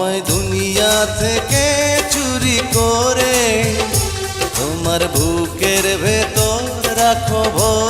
আমায় দুনিয়া থেকে চুরি করে। তোমার বুকের ভেতর রাখো ভোর।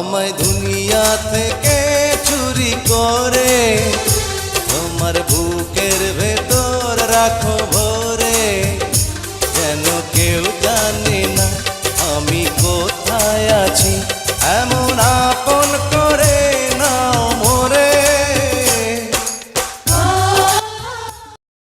আমায় দুনিয়া থেকে চুরি করে? তোমার বুকের ভেতর রাখো